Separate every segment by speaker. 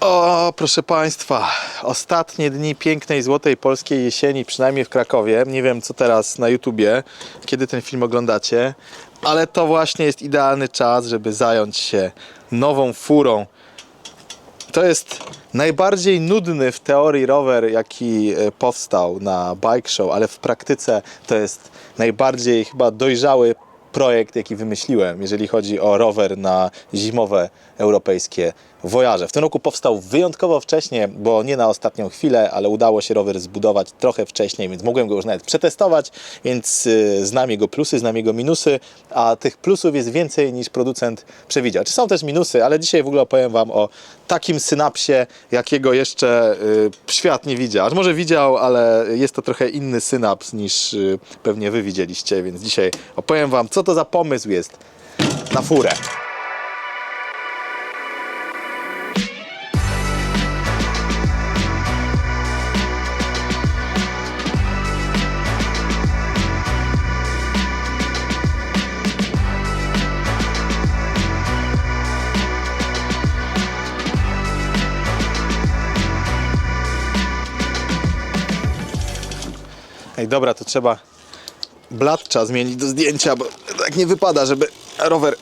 Speaker 1: O, proszę Państwa, ostatnie dni pięknej, złotej polskiej jesieni, przynajmniej w Krakowie. Nie wiem, co teraz na YouTubie, kiedy ten film oglądacie, ale to właśnie jest idealny czas, żeby zająć się nową furą. To jest najbardziej nudny w teorii rower, jaki e, powstał na Bike Show, ale w praktyce to jest najbardziej chyba dojrzały projekt, jaki wymyśliłem, jeżeli chodzi o rower na zimowe europejskie wojaże. W tym roku powstał wyjątkowo wcześnie, bo nie na ostatnią chwilę, ale udało się rower zbudować trochę wcześniej, więc mogłem go już nawet przetestować, więc y, znam jego plusy, znam jego minusy, a tych plusów jest więcej niż producent przewidział. Czy są też minusy, ale dzisiaj w ogóle opowiem Wam o takim synapsie, jakiego jeszcze y, świat nie widział. Aż może widział, ale jest to trochę inny synaps niż y, pewnie Wy widzieliście, więc dzisiaj opowiem Wam, co to za pomysł jest na furę. Dobra, to trzeba blat zmienić do zdjęcia, bo tak nie wypada, żeby rower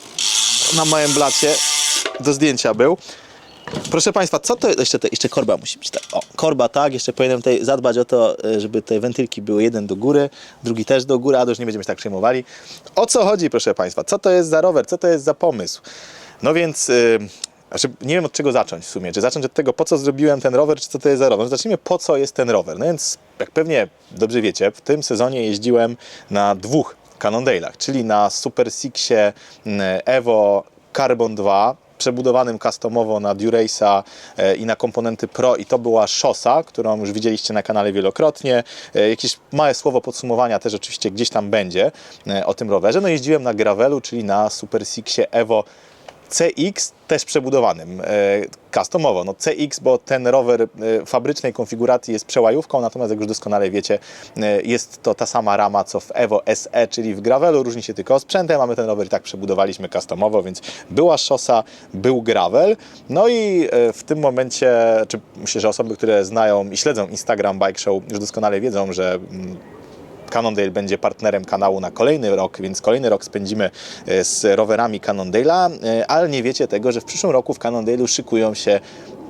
Speaker 1: na małym blacie do zdjęcia był. Proszę Państwa, co to jeszcze, te, jeszcze korba musi być tak. O, korba tak, jeszcze powinienem tutaj zadbać o to, e, żeby te wentylki były jeden do góry, drugi też do góry, a to już nie będziemy się tak przejmowali. O co chodzi, proszę Państwa? Co to jest za rower? Co to jest za pomysł? No więc, yy, znaczy nie wiem od czego zacząć w sumie. Czy zacząć od tego, po co zrobiłem ten rower, czy co to jest za rower? No Zacznijmy, po co jest ten rower. No więc, jak pewnie dobrze wiecie, w tym sezonie jeździłem na dwóch Cannondale'ach, czyli na Super Sixie mm, Evo Carbon 2, przebudowanym customowo na Durace'a e, i na komponenty Pro i to była szosa, którą już widzieliście na kanale wielokrotnie. E, Jakieś małe słowo podsumowania też oczywiście gdzieś tam będzie e, o tym rowerze. No jeździłem na Gravelu, czyli na Super Sixie Evo CX też przebudowanym, e, customowo. No CX, bo ten rower e, fabrycznej konfiguracji jest przełajówką, natomiast jak już doskonale wiecie, e, jest to ta sama rama co w Evo SE, czyli w Gravelu, różni się tylko sprzętem, a my ten rower i tak przebudowaliśmy customowo, więc była szosa, był gravel. No i w tym momencie, czy myślę, że osoby, które znają i śledzą Instagram Bike Show już doskonale wiedzą, że mm, Cannondale będzie partnerem kanału na kolejny rok, więc kolejny rok spędzimy e, z rowerami Cannondale'a, e, ale nie wiecie tego, że w przyszłym roku w Cannondale'u szykują się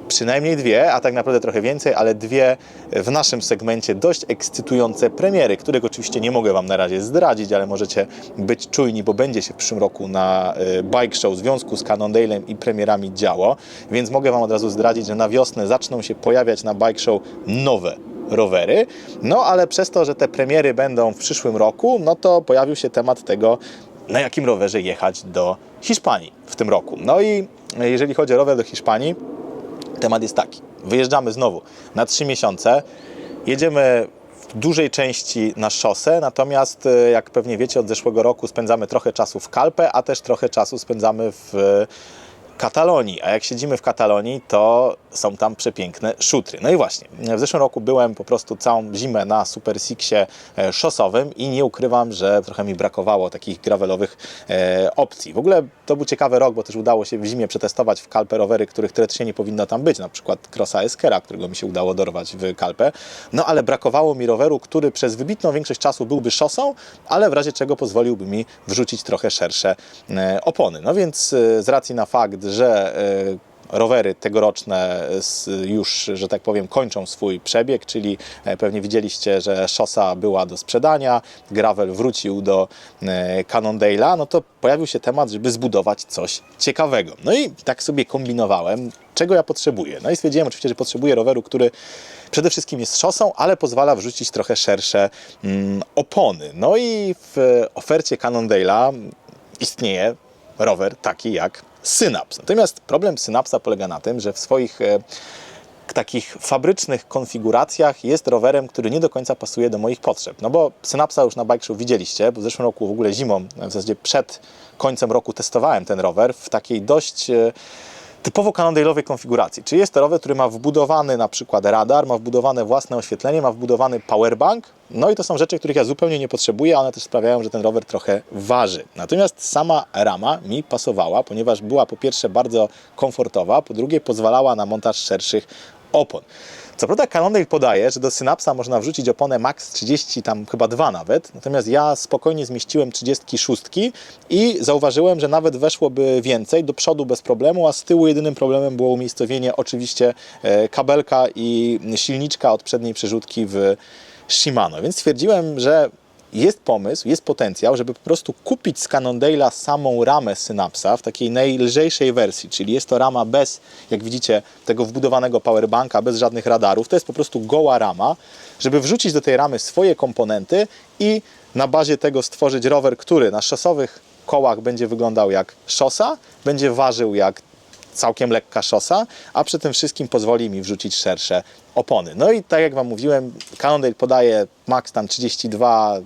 Speaker 1: przynajmniej dwie, a tak naprawdę trochę więcej, ale dwie w naszym segmencie dość ekscytujące premiery, których oczywiście nie mogę Wam na razie zdradzić, ale możecie być czujni, bo będzie się w przyszłym roku na e, Bike Show w związku z Cannondale'em i premierami działo, więc mogę Wam od razu zdradzić, że na wiosnę zaczną się pojawiać na Bike Show nowe rowery. No ale przez to, że te premiery będą w przyszłym roku, no to pojawił się temat tego, na jakim rowerze jechać do Hiszpanii w tym roku. No i jeżeli chodzi o rower do Hiszpanii, temat jest taki. Wyjeżdżamy znowu na 3 miesiące, jedziemy w dużej części na szosę, natomiast e, jak pewnie wiecie, od zeszłego roku spędzamy trochę czasu w Kalpę, a też trochę czasu spędzamy w Katalonii. A jak siedzimy w Katalonii, to są tam przepiękne szutry. No i właśnie, w zeszłym roku byłem po prostu całą zimę na Super Sixie e, szosowym i nie ukrywam, że trochę mi brakowało takich gravelowych e, opcji. W ogóle to był ciekawy rok, bo też udało się w zimie przetestować w Kalpę rowery, których teoretycznie nie powinno tam być, na przykład Crossa Eskera, którego mi się udało dorwać w Kalpę. No ale brakowało mi roweru, który przez wybitną większość czasu byłby szosą, ale w razie czego pozwoliłby mi wrzucić trochę szersze e, opony. No więc z racji na fakt, że e, rowery tegoroczne s- już, że tak powiem, kończą swój przebieg, czyli e, pewnie widzieliście, że szosa była do sprzedania, gravel wrócił do e, Cannondale'a, no to pojawił się temat, żeby zbudować coś ciekawego. No i tak sobie kombinowałem, czego ja potrzebuję. No i stwierdziłem oczywiście, że potrzebuję roweru, który przede wszystkim jest szosą, ale pozwala wrzucić trochę szersze mm, opony. No i w ofercie Cannondale'a istnieje rower taki jak Synaps. Natomiast problem Synapsa polega na tym, że w swoich e, takich fabrycznych konfiguracjach jest rowerem, który nie do końca pasuje do moich potrzeb. No bo Synapsa już na Bike Show widzieliście, bo w zeszłym roku w ogóle zimą, w zasadzie przed końcem roku testowałem ten rower w takiej dość e, typowo Cannondale'owej konfiguracji. Czyli jest to rower, który ma wbudowany na przykład radar, ma wbudowane własne oświetlenie, ma wbudowany powerbank, no i to są rzeczy, których ja zupełnie nie potrzebuję, a one też sprawiają, że ten rower trochę waży. Natomiast sama rama mi pasowała, ponieważ była po pierwsze bardzo komfortowa, po drugie pozwalała na montaż szerszych opon. Co prawda Cannondale podaje, że do Synapsa można wrzucić oponę max 30, tam chyba 2 nawet, natomiast ja spokojnie zmieściłem 36 i zauważyłem, że nawet weszłoby więcej, do przodu bez problemu, a z tyłu jedynym problemem było umiejscowienie oczywiście e, kabelka i silniczka od przedniej przerzutki w Shimano, więc stwierdziłem, że jest pomysł, jest potencjał, żeby po prostu kupić z Cannondale'a samą ramę Synapsa w takiej najlżejszej wersji, czyli jest to rama bez, jak widzicie, tego wbudowanego powerbanka, bez żadnych radarów. To jest po prostu goła rama, żeby wrzucić do tej ramy swoje komponenty i na bazie tego stworzyć rower, który na szosowych kołach będzie wyglądał jak szosa, będzie ważył jak całkiem lekka szosa, a przy tym wszystkim pozwoli mi wrzucić szersze opony. No i tak jak Wam mówiłem, Cannondale podaje max tam 32,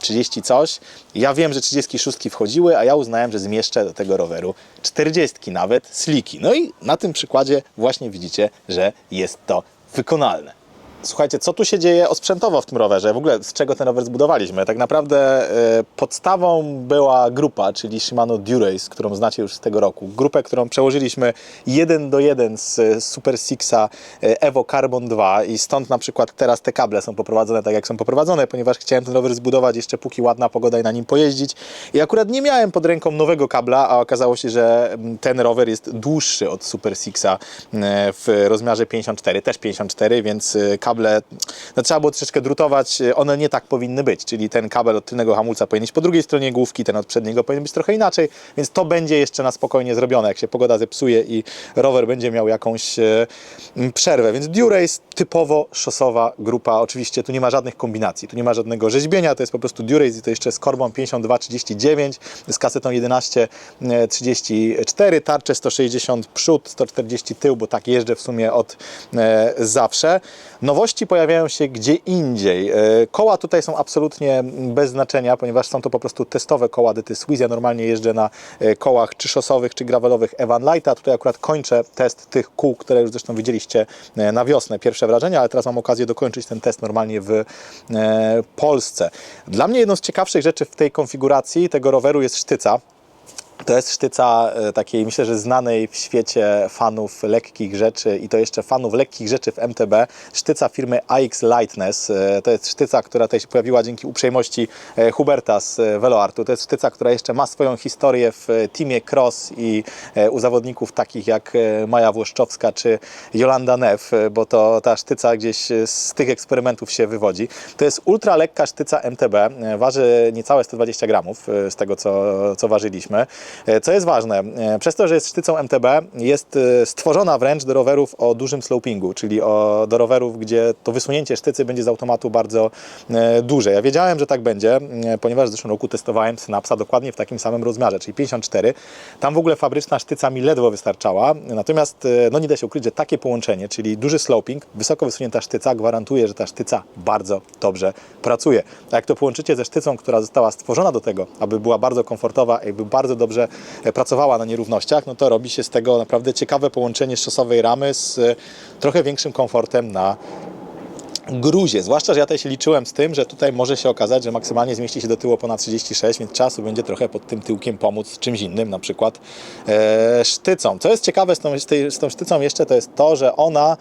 Speaker 1: 30 coś. Ja wiem, że 36 wchodziły, a ja uznałem, że zmieszczę do tego roweru 40 nawet sliki. No i na tym przykładzie właśnie widzicie, że jest to wykonalne. Słuchajcie, co tu się dzieje osprzętowo w tym rowerze? W ogóle z czego ten rower zbudowaliśmy? Tak naprawdę e, podstawą była grupa, czyli Shimano Durace, którą znacie już z tego roku. Grupę, którą przełożyliśmy jeden do jeden z e, Super Sixa e, Evo Carbon 2 i stąd na przykład teraz te kable są poprowadzone tak, jak są poprowadzone, ponieważ chciałem ten rower zbudować jeszcze póki ładna pogoda i na nim pojeździć. I akurat nie miałem pod ręką nowego kabla, a okazało się, że mm, ten rower jest dłuższy od Super Sixa w rozmiarze 54, też 54, więc e, kable no, trzeba było troszeczkę drutować, e, one nie tak powinny być, czyli ten kabel od tylnego hamulca powinien być po drugiej stronie główki, ten od przedniego powinien być trochę inaczej, więc to będzie jeszcze na spokojnie zrobione, jak się pogoda zepsuje i rower będzie miał jakąś m, przerwę, więc Durace typowo szosowa grupa, oczywiście tu nie ma żadnych kombinacji, tu nie ma żadnego rzeźbienia, to jest po prostu Durace i to jeszcze z korbą 5239, z kasetą 1134, tarcze 160 przód, 140 tył, bo tak jeżdżę w sumie od e, zawsze. Nowości pojawiają się gdzie indziej. E, Koła tutaj są absolutnie bez znaczenia, ponieważ są to po prostu testowe koła Dyty Swiss. Ja normalnie jeżdżę na e, kołach czy szosowych, czy gravelowych Evan Lighta. Tutaj akurat kończę test tych kół, które już zresztą widzieliście e, na wiosnę. Pierwsze wrażenia, ale teraz mam okazję dokończyć ten test normalnie w Polsce. Dla mnie jedną z ciekawszych rzeczy w tej konfiguracji tego roweru jest sztyca. To jest sztyca e, takiej, myślę, że znanej w świecie fanów lekkich rzeczy i to jeszcze fanów lekkich rzeczy w MTB. Sztyca firmy AX Lightness. E, To jest sztyca, która tutaj się pojawiła dzięki uprzejmości e, Huberta z Veloartu. To jest sztyca, która jeszcze ma swoją historię w teamie Cross i u zawodników takich jak Maja Włoszczowska czy Jolanda Neff, bo to ta sztyca gdzieś z tych eksperymentów się wywodzi. To jest ultra lekka sztyca MTB. Waży niecałe 120 gramów z tego, co, co ważyliśmy. E, Co jest ważne, e, przez to, że jest sztycą MTB, jest e, stworzona wręcz do rowerów o dużym slopingu, czyli o, do rowerów, gdzie to wysunięcie sztycy będzie z automatu bardzo duże. Ja wiedziałem, że tak będzie, ponieważ w zeszłym roku testowałem Synapsa dokładnie w takim samym rozmiarze, czyli 54. Tam w ogóle fabryczna sztyca mi ledwo wystarczała, natomiast no nie da się ukryć, że takie połączenie, czyli duży sloping, wysoko wysunięta sztyca gwarantuje, że ta sztyca bardzo dobrze pracuje. A jak to połączycie ze sztycą, która została stworzona do tego, aby była bardzo komfortowa i by bardzo dobrze e, pracowała na nierównościach, no to robi się z tego naprawdę ciekawe połączenie szosowej ramy z e, trochę większym komfortem na gruzie. Zwłaszcza, że ja tutaj się liczyłem z tym, że tutaj może się okazać, że maksymalnie zmieści się do tyłu ponad 36, więc czasu będzie trochę pod tym tyłkiem pomóc czymś innym, na przykład e, sztycą. Co jest ciekawe z tą, z, tą sztycą jeszcze, to jest to, że ona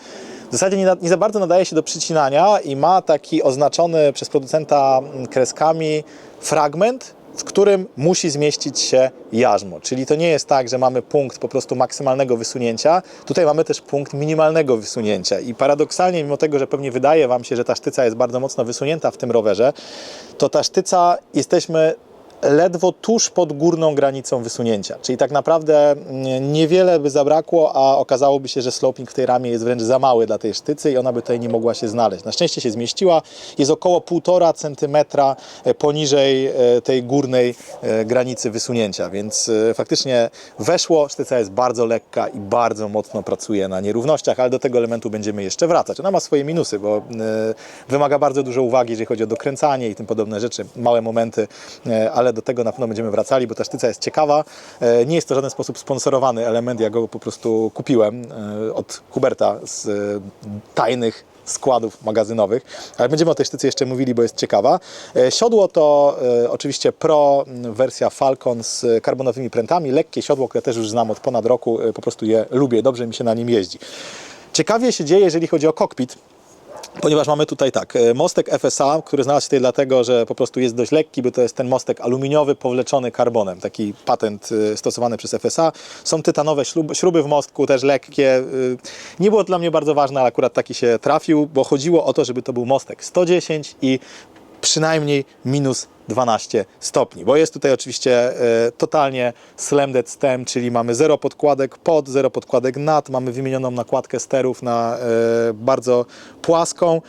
Speaker 1: w zasadzie nie, nie za bardzo nadaje się do przycinania i ma taki oznaczony przez producenta mm, kreskami fragment, w którym musi zmieścić się jarzmo. Czyli to nie jest tak, że mamy punkt po prostu maksymalnego wysunięcia, tutaj mamy też punkt minimalnego wysunięcia. I paradoksalnie, mimo tego, że pewnie wydaje Wam się, że ta sztyca jest bardzo mocno wysunięta w tym rowerze, to ta sztyca jesteśmy ledwo tuż pod górną granicą wysunięcia. Czyli tak naprawdę mm, niewiele by zabrakło, a okazałoby się, że sloping w tej ramie jest wręcz za mały dla tej sztycy i ona by tutaj nie mogła się znaleźć. Na szczęście się zmieściła, jest około 1,5 cm poniżej e, tej górnej e, granicy wysunięcia, więc e, faktycznie weszło, sztyca jest bardzo lekka i bardzo mocno pracuje na nierównościach, ale do tego elementu będziemy jeszcze wracać. Ona ma swoje minusy, bo e, wymaga bardzo dużo uwagi, jeżeli chodzi o dokręcanie i tym podobne rzeczy, małe momenty, e, ale ale do tego na pewno będziemy wracali, bo ta sztyca jest ciekawa. E, Nie jest to w żaden sposób sponsorowany element, ja go po prostu kupiłem e, od Huberta z e, tajnych składów magazynowych, ale będziemy o tej sztyce jeszcze mówili, bo jest ciekawa. Siodło to e, oczywiście Pro wersja Falcon z karbonowymi prętami, lekkie siodło, które też już znam od ponad roku, po prostu je lubię, dobrze mi się na nim jeździ. Ciekawie się dzieje, jeżeli chodzi o kokpit, Ponieważ mamy tutaj tak, e, mostek FSA, który znalazł się tutaj dlatego, że po prostu jest dość lekki, bo to jest ten mostek aluminiowy powleczony karbonem, taki patent e, stosowany przez FSA. Są tytanowe śrub, śruby w mostku, też lekkie. e, Nie było to dla mnie bardzo ważne, ale akurat taki się trafił, bo chodziło o to, żeby to był mostek 110 i przynajmniej minus 12 stopni, bo jest tutaj oczywiście e, totalnie slammed stem, czyli mamy zero podkładek pod, zero podkładek nad, mamy wymienioną nakładkę sterów na e, bardzo płaską.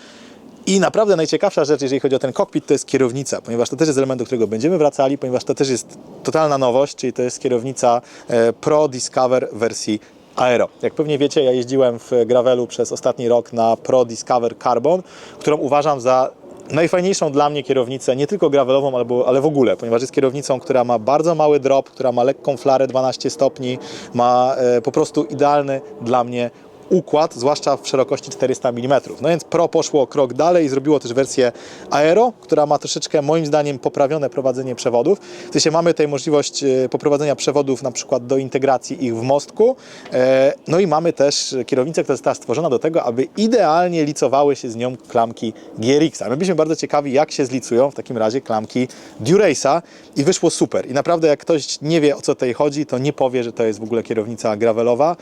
Speaker 1: I naprawdę najciekawsza rzecz, jeżeli chodzi o ten kokpit, to jest kierownica, ponieważ to też jest element, do którego będziemy wracali, ponieważ to też jest totalna nowość, czyli to jest kierownica e, Pro Discover wersji Aero. Jak pewnie wiecie, ja jeździłem w Gravelu przez ostatni rok na Pro Discover Carbon, którą uważam za najfajniejszą dla mnie kierownicę, nie tylko gravelową, albo, ale w ogóle, ponieważ jest kierownicą, która ma bardzo mały drop, która ma lekką flarę 12 stopni, ma e, po prostu idealny dla mnie układ, zwłaszcza w szerokości 400 mm. No więc Pro poszło krok dalej i zrobiło też wersję Aero, która ma troszeczkę moim zdaniem poprawione prowadzenie przewodów. W sensie mamy tutaj możliwość e, poprowadzenia przewodów na przykład do integracji ich w mostku. E, No i mamy też kierownicę, która została stworzona do tego, aby idealnie licowały się z nią klamki GRX. A my byliśmy bardzo ciekawi, jak się zlicują w takim razie klamki Durace'a i wyszło super. I naprawdę jak ktoś nie wie o co tutaj chodzi, to nie powie, że to jest w ogóle kierownica gravelowa.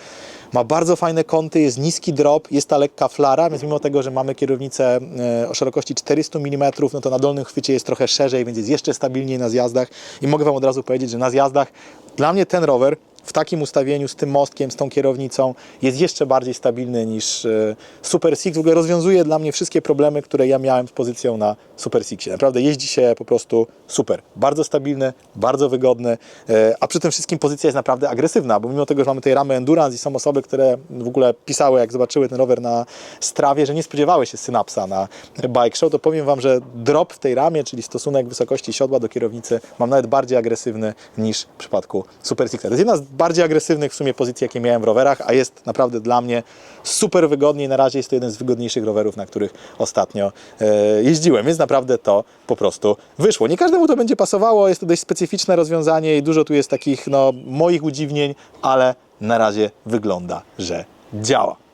Speaker 1: Ma bardzo fajne kąty, jest niski drop, jest ta lekka flara, więc mimo tego, że mamy kierownicę e, o szerokości 400 mm, no to na dolnym chwycie jest trochę szerzej, więc jest jeszcze stabilniej na zjazdach. I mogę Wam od razu powiedzieć, że na zjazdach dla mnie ten rower w takim ustawieniu, z tym mostkiem, z tą kierownicą jest jeszcze bardziej stabilny niż e, Super Six. W ogóle rozwiązuje dla mnie wszystkie problemy, które ja miałem z pozycją na Super Sixie. Naprawdę jeździ się po prostu super. Bardzo stabilny, bardzo wygodny, e, a przy tym wszystkim pozycja jest naprawdę agresywna, bo mimo tego, że mamy tej ramy Endurance i są osoby, które w ogóle pisały, jak zobaczyły ten rower na strawie, że nie spodziewały się synapsa na bike show, to powiem Wam, że drop w tej ramie, czyli stosunek wysokości siodła do kierownicy, mam nawet bardziej agresywny niż w przypadku Super Sixa. To jest jedna z bardziej agresywnych w sumie pozycji, jakie miałem w rowerach, a jest naprawdę dla mnie super wygodnie na razie jest to jeden z wygodniejszych rowerów, na których ostatnio e, jeździłem, więc naprawdę to po prostu wyszło. Nie każdemu to będzie pasowało, jest to dość specyficzne rozwiązanie i dużo tu jest takich no, moich udziwnień, ale na razie wygląda, że działa.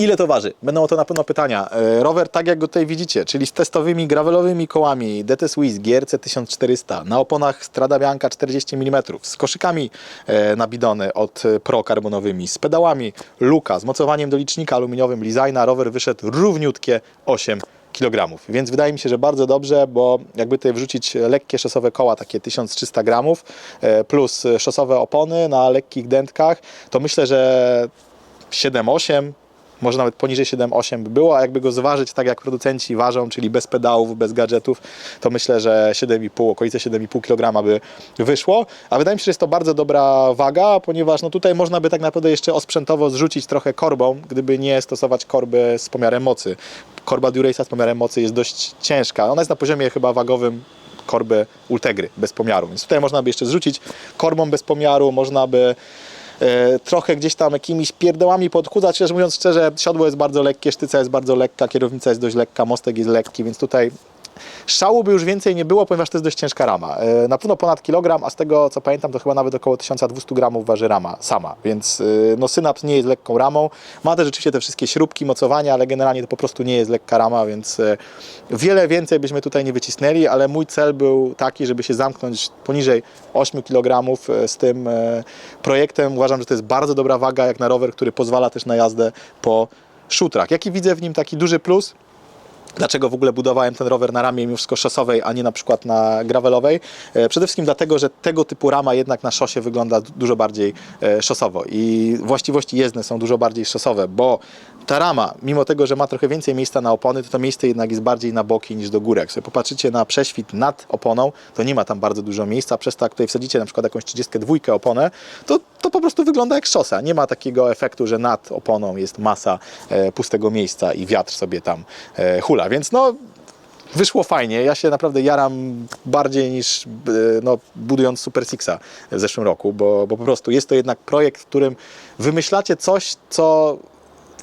Speaker 1: Ile to waży? Będą o to na pewno pytania. E, Rower, tak jak go tutaj widzicie, czyli z testowymi gravelowymi kołami DT Swiss GRC 1400, na oponach Strada Bianca 40 mm, z koszykami e, na bidony od e, Pro karbonowymi, z pedałami Luka, z mocowaniem do licznika aluminiowym Lizajna, rower wyszedł równiutkie 8 kg. Więc wydaje mi się, że bardzo dobrze, bo jakby tutaj wrzucić lekkie szosowe koła, takie 1300 gramów, plus szosowe opony na lekkich dętkach, to myślę, że 7-8, może nawet poniżej 7-8 by było, a jakby go zważyć tak jak producenci ważą, czyli bez pedałów, bez gadżetów, to myślę, że 7,5, okolice 7,5 kg by wyszło. A wydaje mi się, że jest to bardzo dobra waga, ponieważ no tutaj można by tak naprawdę jeszcze osprzętowo zrzucić trochę korbą, gdyby nie stosować korby z pomiarem mocy. Korba Durace'a z pomiarem mocy jest dość ciężka. Ona jest na poziomie chyba wagowym korby Ultegry bez pomiaru, więc tutaj można by jeszcze zrzucić korbą bez pomiaru, można by trochę gdzieś tam jakimiś pierdołami podchudzać. Szczerze mówiąc szczerze, siodło jest bardzo lekkie, sztyca jest bardzo lekka, kierownica jest dość lekka, mostek jest lekki, więc tutaj szału by już więcej nie było, ponieważ to jest dość ciężka rama. E, Na pewno ponad kilogram, a z tego co pamiętam, to chyba nawet około 1200 gramów waży rama sama, więc e, no Synaps nie jest lekką ramą. Ma też rzeczywiście te wszystkie śrubki, mocowania, ale generalnie to po prostu nie jest lekka rama, więc e, wiele więcej byśmy tutaj nie wycisnęli, ale mój cel był taki, żeby się zamknąć poniżej 8 kg z tym projektem. Uważam, że to jest bardzo dobra waga jak na rower, który pozwala też na jazdę po szutrach. Jaki widzę w nim taki duży plus? Dlaczego w ogóle budowałem ten rower na ramie wszystko szosowej, a nie na przykład na gravelowej? E, Przede wszystkim dlatego, że tego typu rama jednak na szosie wygląda du- dużo bardziej e, szosowo i właściwości jezdne są dużo bardziej szosowe, bo ta rama, mimo tego, że ma trochę więcej miejsca na opony, to to miejsce jednak jest bardziej na boki niż do góry. Jak sobie popatrzycie na prześwit nad oponą, to nie ma tam bardzo dużo miejsca, przez to jak tutaj wsadzicie na przykład jakąś 32 oponę, to, to po prostu wygląda jak szosa. Nie ma takiego efektu, że nad oponą jest masa e, pustego miejsca i wiatr sobie tam e, Więc no, wyszło fajnie. Ja się naprawdę jaram bardziej niż e, no, budując Super Sixa w zeszłym roku, bo, bo po prostu jest to jednak projekt, w którym wymyślacie coś, co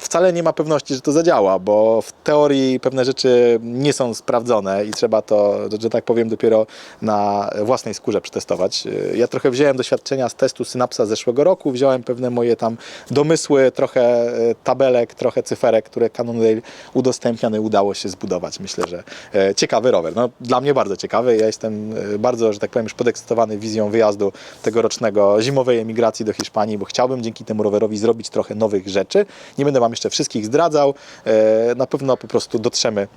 Speaker 1: wcale nie ma pewności, że to zadziała, bo w teorii pewne rzeczy nie są sprawdzone i trzeba to, że tak powiem, dopiero na własnej skórze przetestować. Ja trochę wziąłem doświadczenia z testu Synapsa z zeszłego roku, wziąłem pewne moje tam domysły, trochę e, tabelek, trochę cyferek, które Cannondale udostępniane udało się zbudować. Myślę, że e, ciekawy rower. No, dla mnie bardzo ciekawy. Ja jestem e, bardzo, że tak powiem, już podekscytowany wizją wyjazdu tegorocznego zimowej emigracji do Hiszpanii, bo chciałbym dzięki temu rowerowi zrobić trochę nowych rzeczy. Nie będę Wam jeszcze wszystkich zdradzał. E, Na pewno po prostu dotrzemy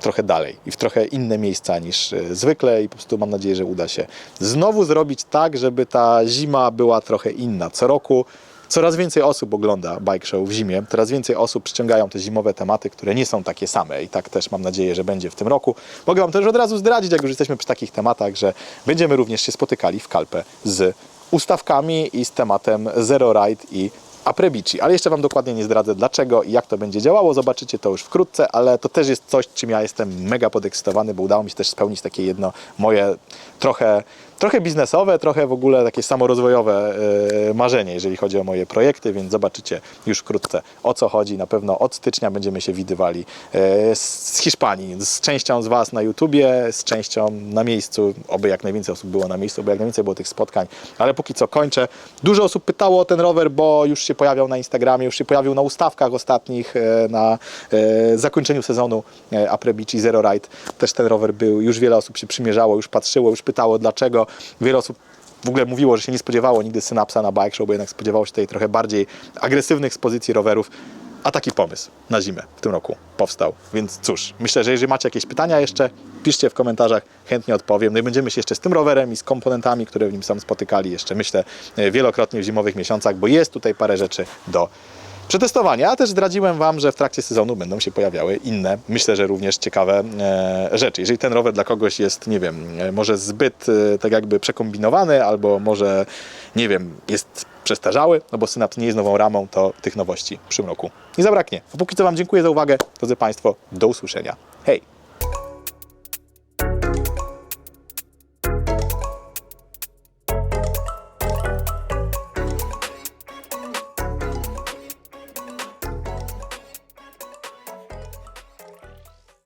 Speaker 1: trochę dalej i w trochę inne miejsca niż e, zwykle i po prostu mam nadzieję, że uda się znowu zrobić tak, żeby ta zima była trochę inna. Co roku coraz więcej osób ogląda bike show w zimie, coraz więcej osób przyciągają te zimowe tematy, które nie są takie same i tak też mam nadzieję, że będzie w tym roku. Mogę Wam też od razu zdradzić, jak już jesteśmy przy takich tematach, że będziemy również się spotykali w Kalpę z ustawkami i z tematem Zero Ride i Aprebici, ale jeszcze Wam dokładnie nie zdradzę dlaczego i jak to będzie działało, zobaczycie to już wkrótce, ale to też jest coś, czym ja jestem mega podekscytowany, bo udało mi się też spełnić takie jedno moje trochę, trochę biznesowe, trochę w ogóle takie samorozwojowe yy, marzenie, jeżeli chodzi o moje projekty, więc zobaczycie już wkrótce o co chodzi. Na pewno od stycznia będziemy się widywali yy, z Hiszpanii, z częścią z Was na YouTubie, z częścią na miejscu, oby jak najwięcej osób było na miejscu, oby jak najwięcej było tych spotkań, ale póki co kończę. Dużo osób pytało o ten rower, bo już się pojawiał na Instagramie, już się pojawił na ustawkach ostatnich, e, na e, zakończeniu sezonu e, Aprebici Zero Ride. Też ten rower był, już wiele osób się przymierzało, już patrzyło, już pytało dlaczego. Wiele osób w ogóle mówiło, że się nie spodziewało nigdy synapsa na bike show, bo jednak spodziewało się tej trochę bardziej agresywnych z pozycji rowerów. A taki pomysł na zimę w tym roku powstał. Więc cóż, myślę, że jeżeli macie jakieś pytania jeszcze, piszcie w komentarzach, chętnie odpowiem. No i będziemy się jeszcze z tym rowerem i z komponentami, które w nim są spotykali jeszcze, myślę, e, wielokrotnie w zimowych miesiącach, bo jest tutaj parę rzeczy do przetestowania. A też zdradziłem Wam, że w trakcie sezonu będą się pojawiały inne, myślę, że również ciekawe e, rzeczy. Jeżeli ten rower dla kogoś jest, nie wiem, e, może zbyt e, tak jakby przekombinowany, albo może, nie wiem, jest przestarzały, no bo Synapt nie jest nową ramą, to tych nowości w przyszłym roku nie zabraknie. A póki co Wam dziękuję za uwagę, drodzy Państwo, do usłyszenia. Hej!